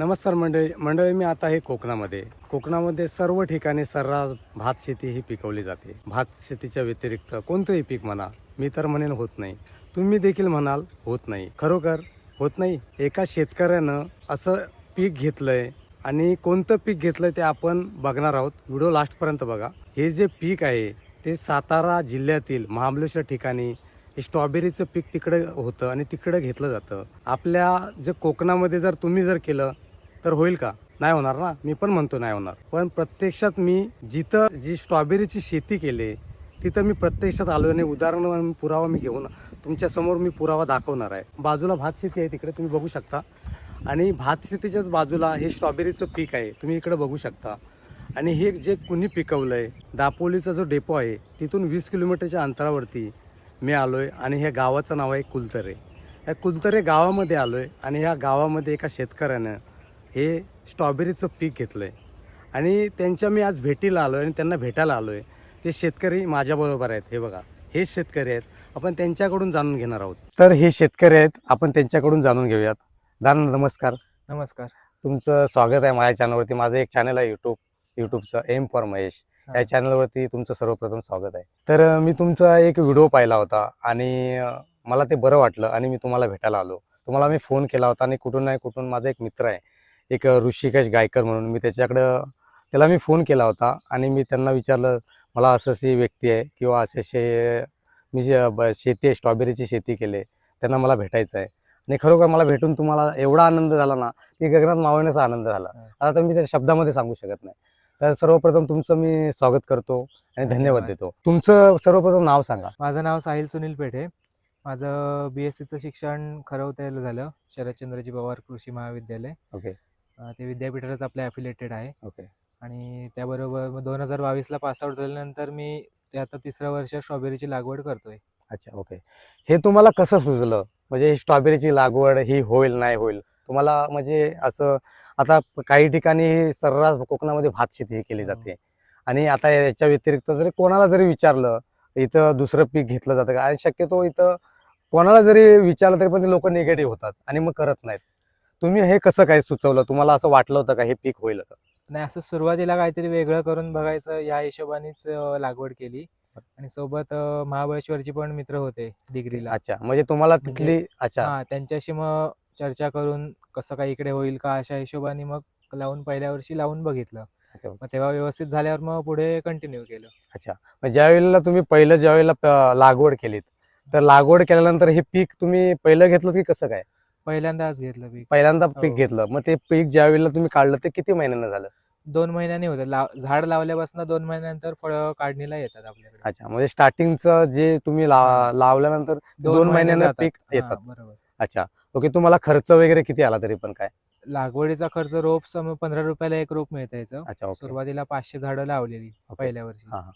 नमस्कार मंडळी मंडळी मी आता आहे कोकणामध्ये. कोकणामध्ये सर्व ठिकाणी सर्रास भात शेती ही पिकवली जाते. भात शेतीच्या व्यतिरिक्त कोणतंही पीक म्हणा मी तर म्हणेन होत नाही. तुम्ही देखील म्हणाल होत नाही. खरोखर होत नाही? एका शेतकऱ्यानं असं पीक घेतलंय आणि कोणतं पीक घेतलंय ते आपण बघणार आहोत. व्हिडिओ लास्टपर्यंत बघा. हे जे पीक आहे ते सातारा जिल्ह्यातील महाबलेश्वर ठिकाणी स्ट्रॉबेरीचं पीक तिकडे होतं आणि तिकडे घेतलं जातं. आपल्या जे कोकणामध्ये जर तुम्ही जर केलं तर होईल का? नाही होणार ना? मी पण म्हणतो नाही होणार. पण प्रत्यक्षात मी जिथं जी स्ट्रॉबेरीची शेती केली तिथं मी प्रत्यक्षात आलो आणि उदाहरण पुरावा मी घेऊन तुमच्यासमोर मी पुरावा दाखवणार आहे. बाजूला भात शेती आहे तिकडे तुम्ही बघू शकता. आणि भात शेतीच्याच बाजूला हे स्ट्रॉबेरीचं पीक आहे तुम्ही इकडे बघू शकता. आणि हे जे कुणी पिकवलं आहे दापोलीचा जो डेपो आहे तिथून वीस किलोमीटरच्या अंतरावरती मी आलो आहे आणि ह्या गावाचं नाव आहे कुलतरे. या कुलतरे गावामध्ये आलो आहे आणि ह्या गावामध्ये एका शेतकऱ्यानं हे स्ट्रॉबेरीचं पीक घेतलं आहे आणि त्यांच्या मी आज भेटीला आलो आहे आणि त्यांना भेटायला आलो आहे ते शेतकरी माझ्याबरोबर आहेत. हे बघा हेच शेतकरी आहेत. आपण त्यांच्याकडून जाणून घेणार आहोत. तर हे शेतकरी आहेत. आपण त्यांच्याकडून जाणून घेऊयात. दादा नमस्कार. नमस्कार. तुमचं स्वागत आहे माझ्या चॅनलवरती. माझं एक चॅनल आहे यूट्यूब यूट्यूबचं एम फॉर महेश. या हा. चॅनलवरती तुमचं सर्वप्रथम स्वागत आहे. तर मी तुमचा एक व्हिडिओ पाहिला होता आणि मला ते बरं वाटलं आणि मी तुम्हाला भेटायला आलो. तुम्हाला मी फोन केला होता आणि कुठून नाही कुठून माझा एक मित्र आहे. एक ऋषिकेश गायकर म्हणून मी त्याच्याकडं त्याला मी फोन केला होता आणि मी त्यांना विचारलं मला असं अशी व्यक्ती आहे किंवा असे असे मी जे शेती आहे स्ट्रॉबेरीची शेती केली त्यांना मला भेटायचं आहे. आणि खरोखर मला भेटून तुम्हाला एवढा आनंद झाला ना की गगनात मावण्याचा आनंद झाला. आता तर मी त्या शब्दामध्ये सांगू शकत नाही. तर सर्वप्रथम तुमचं मी स्वागत करतो आणि धन्यवाद. देतो. तुमचं सर्वप्रथम नाव सांगा. माझं नाव साहिल सुनील पेठे. माझं बी एस सीचं शिक्षण खरवतेला झालं शरदचंद्रजी पवार कृषी महाविद्यालय. ओके. अं, ते विद्यापीठालाच आपल्या ॲफिलेटेड आहे. ओके. आणि त्याबरोबर दोन हजार बावीसला पासआउट झाल्यानंतर मी ते आता तिसऱ्या वर्ष स्ट्रॉबेरीची लागवड करतोय. अच्छा ओके. हे तुम्हाला कसं सुचलं? म्हणजे ही स्ट्रॉबेरीची लागवड ही होईल नाही होईल? तुम्हाला म्हणजे असं आता प- काही ठिकाणी ही सर्रास कोकणामध्ये भात शेती ही केली हो. जाते. आणि आता याच्या व्यतिरिक्त जरी कोणाला जरी विचारलं इथं दुसरं पीक घेतलं जातं का? आणि शक्यतो इथं कोणाला जरी विचारलं तरी पण ते लोक निगेटिव्ह होतात आणि मग करत नाहीत. तुम्ही हे कसं काय सुचवलं? तुम्हाला असं वाटलं होतं का हे पीक होईल का आणि असं सुरुवातीला काहीतरी वेगळं करून बघायचं या हिशोबानेच लागवड केली. आणि सोबत महाबळेश्वरची पण मित्र होते डिग्रीला. अच्छा म्हणजे तुम्हाला म्हणजे- तिथली अच्छा. हा त्यांच्याशी मग चर्चा करून कसं काय इकडे होईल का अशा हिशोबाने मग लावून पहिल्या वर्षी लावून बघितलं. मग तेव्हा व्यवस्थित झाल्यावर मग पुढे कंटिन्यू केलं. अच्छा. मग ज्या वेळेला तुम्ही पहिलं ज्या वेळेला लागवड केलीत तर लागवड केल्यानंतर हे पीक तुम्ही पहिलं घेतलं की कसं काय? पहिल्यांदाच घेतलं पीक. पहिल्यांदा पीक हो. घेतलं. मग ते पीक ज्या वेळेला तुम्ही काढलं ते किती महिन्यानं झालं? दोन महिन्यांनी होतं. लाव झाड लावल्यापासून दोन महिन्यानंतर फळं काढणीला येतात आपल्याकडे. अच्छा म्हणजे स्टार्टिंगचं जे तुम्ही ला- लावल्यानंतर दोन महिन्यानं जातात. पीक हा, येतात. बरोबर. अच्छा. ओके तुम्हाला खर्च वगैरे किती आला तरी पण काय? लागवडीचा खर्च रोप सम पंधरा रुपयाला एक रोप मिळतं याचं. अच्छा ओके. सुरुवातीला पाचशे झाडं लावलेली. पहिल्या वर्षी. हा हा.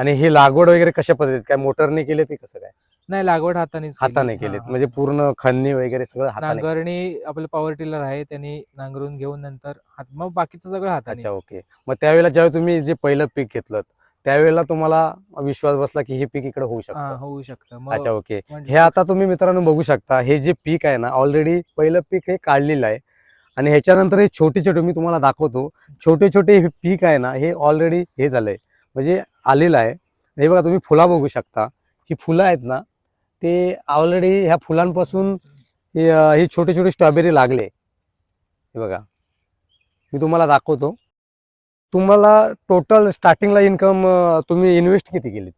आणि ही लागवड वगैरे कशा पद्धतीत? काय मोटरने केली ती कसं काय? नाही लागवड हातानेच केली. हाताने हा, केलीत हा, म्हणजे. पूर्ण खन्नी वगैरे सगळं हाताने नांगरणी आपलं पॉवर टिलर आहे त्यांनी नांगरून घेऊन नंतर हात मग बाकीचं सगळं हाताने. अच्छा ओके. मग त्यावेळेला ज्यावेळी तुम्ही जे पहिलं पीक घेतलं त्यावेळेला तुम्हाला विश्वास बसला की हे पीक इकडे होऊ हा, शकतं होऊ शकतं. मग अच्छा ओके. म्हणजे हे आता तुम्ही मित्रांनो बघू शकता हे जे पीक आहे ना ऑलरेडी पहिलं पीक हे काढलेलं आहे. आणि ह्याच्यानंतर हे छोटे छोटे मी तुम्हाला दाखवतो. छोटे छोटे हे पीक आहे ना हे ऑलरेडी हे झालंय. म्हणजे आलेलं आहे. हे बघा तुम्ही फुला बघू शकता. ही फुलं आहेत ना ते ऑलरेडी ह्या फुलांपासून हे छोटे छोटे स्ट्रॉबेरी लागले. हे बघा मी तुम्हाला दाखवतो. तुम्हाला टोटल स्टार्टिंगला इन्कम तुम्ही इन्व्हेस्ट किती केली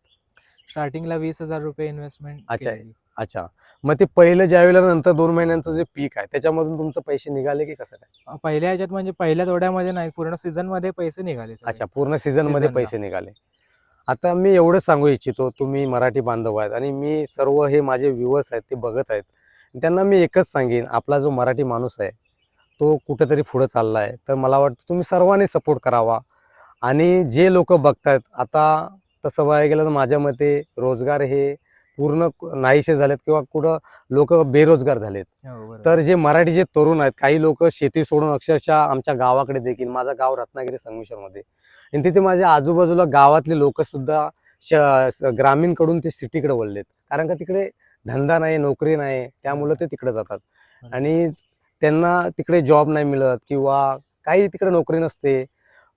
स्टार्टिंगला वीस हजार रुपये इन्व्हेस्टमेंट अच्छा. अच्छा. मग ते पहिलं ज्या वेळेला नंतर दोन महिन्यांचं जे पीक आहे त्याच्यामधून तुमचं पैसे निघाले की कसं काय? पहिल्या ह्याच्यात म्हणजे पहिल्या तोड्यामध्ये नाही पूर्ण सीझनमध्ये पैसे निघाले. अच्छा पूर्ण सीझनमध्ये. पैसे निघाले. आता मी एवढंच सांगू इच्छितो तुम्ही मराठी बांधव आहेत आणि मी सर्व हे माझे व्ह्युअर्स आहेत ते बघत आहेत. त्यांना मी एकच सांगेन आपला जो मराठी माणूस आहे तो कुठेतरी पुढं चालला आहे तर मला वाटतं तुम्ही सर्वांनी सपोर्ट करावा. आणि जे लोक बघतायत आता तसं बघायला गेलं तर माझ्या मते रोजगार हे पूर्ण नाहीसे झालेत किंवा कुठं लोक बेरोजगार झालेत. हो. तर जे मराठी जे तरुण आहेत काही लोक शेती सोडून अक्षरशः आमच्या गावाकडे देखील माझं गाव रत्नागिरी संगमेश्वरमध्ये. आणि तिथे माझ्या आजूबाजूला गावातले लोक सुद्धा श स- ग्रामीणकडून ते सिटीकडे वळलेत. कारण का तिकडे धंदा नाही नोकरी नाही त्यामुळे ते तिकडे जातात. आणि त्यांना तिकडे जॉब नाही मिळत किंवा काही तिकडे नोकरी नसते.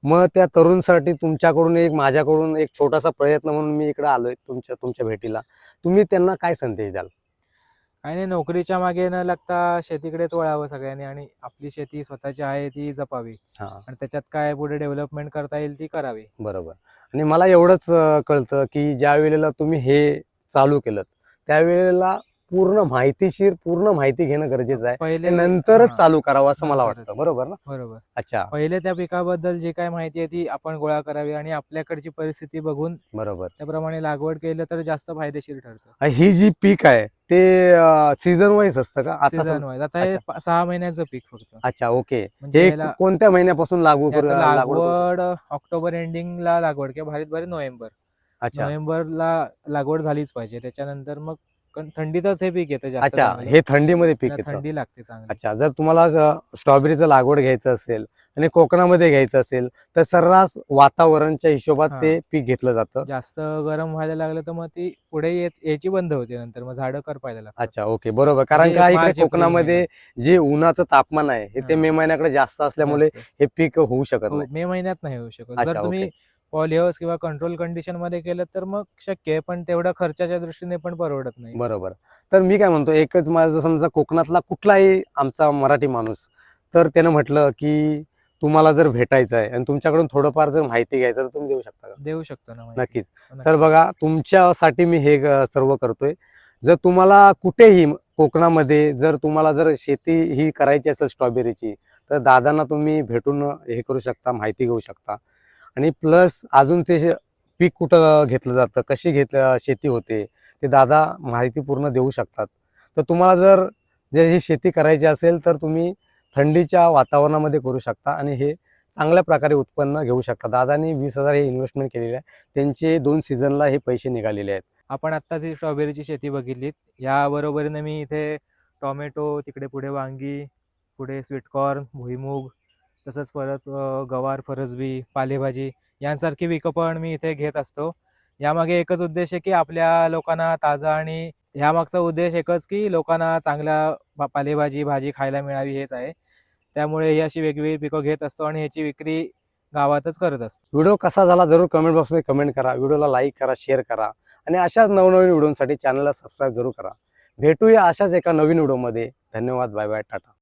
मग त्या तरुणसाठी तुमच्याकडून एक माझ्याकडून एक छोटासा प्रयत्न म्हणून मी इकडे आलोय तुमच्या तुमच्या भेटीला. तुम्ही त्यांना काय संदेश द्याल? काही नाही नोकरीच्या मागे न लागता शेतीकडेच वळावं सगळ्यांनी आणि आपली शेती स्वतःची आहे ती जपावी. हा. आणि त्याच्यात काय पुढे डेव्हलपमेंट करता येईल ती करावी. बरोबर. आणि मला एवढंच अं, कळतं की ज्या वेळेला तुम्ही हे चालू केलं त्यावेळेला पूर्ण माहितीशीर पूर्ण माहिती घेणं गरजेचं आहे. पहिले नंतरच चालू करावं असं मला. वाटतं. बरोबर ना? बरोबर. अच्छा. पहिले त्या पिकाबद्दल जी काय माहिती आहे ती आपण गोळा करावी आणि आपल्याकडची परिस्थिती बघून बरोबर. त्याप्रमाणे लागवड केलं तर जास्त फायदेशीर ठरतं. ही जी पीक आहे ते सीझन वाईज असतं का? आता सीझन वाईज आता हे सहा महिन्याचं पीक फक्त. अच्छा ओके. म्हणजे हे याला- कोणत्या महिन्यापासून लागू करू आता? लागवड ऑक्टोबर एंडिंगला लागवड किंवा भारीत भारी नोव्हेंबर. अच्छा. नोव्हेंबरला लागवड झालीच पाहिजे. त्याच्यानंतर मग थंडीतच हे पीक येतं जास्त अच्छा चांगलं. हे थंडीमध्ये पीक त्याला येतं थंडी लागते चांगली अच्छा जर तुम्हाला ज- स्ट्रॉबेरीचं लागवड घ्यायचं असेल आणि कोकणामध्ये घ्यायचं असेल तर सर्रास वातावरणच्या हिशोबात हा. ते पीक घेतलं जातं जास्त गरम व्हायला लागलं तर मग ती पुढे येत याची बंद होते नंतर मग झाडं करपायला लागतात अच्छा ओके बरोबर कारण म्हणजे का इकडे मार्च, एप्रिल कोकणामध्ये जे उन्हाचं तापमान आहे हे ते हा. मे महिन्याकडे जास्त असल्यामुळे जास्त. हे पीक होऊ शकत हो, नाही मे महिन्यात नाही होऊ शकत अच्छा, जर तुम्ही ओके. पॉलिहाऊस किंवा कंट्रोल कंडिशनमध्ये केलं तर मग शक्य आहे पण तेवढं खर्चाच्या दृष्टीने पण परवडत नाही. बरोबर. तर मी काय म्हणतो एकच माझं समजा कोकणातला कुठलाही आमचा मराठी माणूस तर त्यानं म्हटलं की तुम्हाला जर भेटायचं आहे आणि तुमच्याकडून थोडंफार जर माहिती घ्यायचं तर तुम्ही देऊ शकता का? देऊ शकतो ना माहिती. नक्कीच. नक्की. सर बघा तुमच्यासाठी मी हे ग- सर्व करतोय. जर तुम्हाला कुठेही कोकणामध्ये जर तुम्हाला जर शेती ही करायची असेल स्ट्रॉबेरीची तर दादांना तुम्ही भेटून हे करू शकता माहिती घेऊ शकता. आणि प्लस अजून ते पीक कुठं घेतलं जातं कशी घेतलं शेती होते ते दादा माहिती पूर्ण देऊ शकतात. तर तुम्हाला जर जर ही शेती करायची असेल तर तुम्ही थंडीच्या वातावरणामध्ये करू शकता आणि हे चांगल्या प्रकारे उत्पन्न घेऊ शकता. दादानी वीस हजार हे इन्व्हेस्टमेंट केलेले आहे. त्यांचे दोन सीझनला हे पैसे निघालेले आहेत. आपण आत्ताच ही स्ट्रॉबेरीची शेती बघितलीत. या बरोबरीने मी इथे टोमॅटो तिकडे पुढे वांगी पुढे स्वीटकॉर्न भुईमूग तसंच परत गवार फरसबी पालेभाजी यांसारखी पिकं पण मी इथे घेत असतो. यामागे एकच उद्देश आहे की आपल्या लोकांना ताजा आणि ह्यामागचा उद्देश एकच की लोकांना चांगल्या पालेभाजी भाजी खायला मिळावी हेच आहे. त्यामुळे ही अशी वेगवेगळी पिकं घेत असतो आणि ह्याची विक्री गावातच करत असतो. व्हिडिओ कसा झाला जरूर कमेंट बॉक्समध्ये कमेंट करा व्हिडिओला लाईक करा शेअर करा आणि अशाच नवनवीन व्हिडिओसाठी चॅनलला सबस्क्राईब जरूर करा. भेटूया अशाच एका नवीन व्हिडिओमध्ये. धन्यवाद बाय बाय टाटा.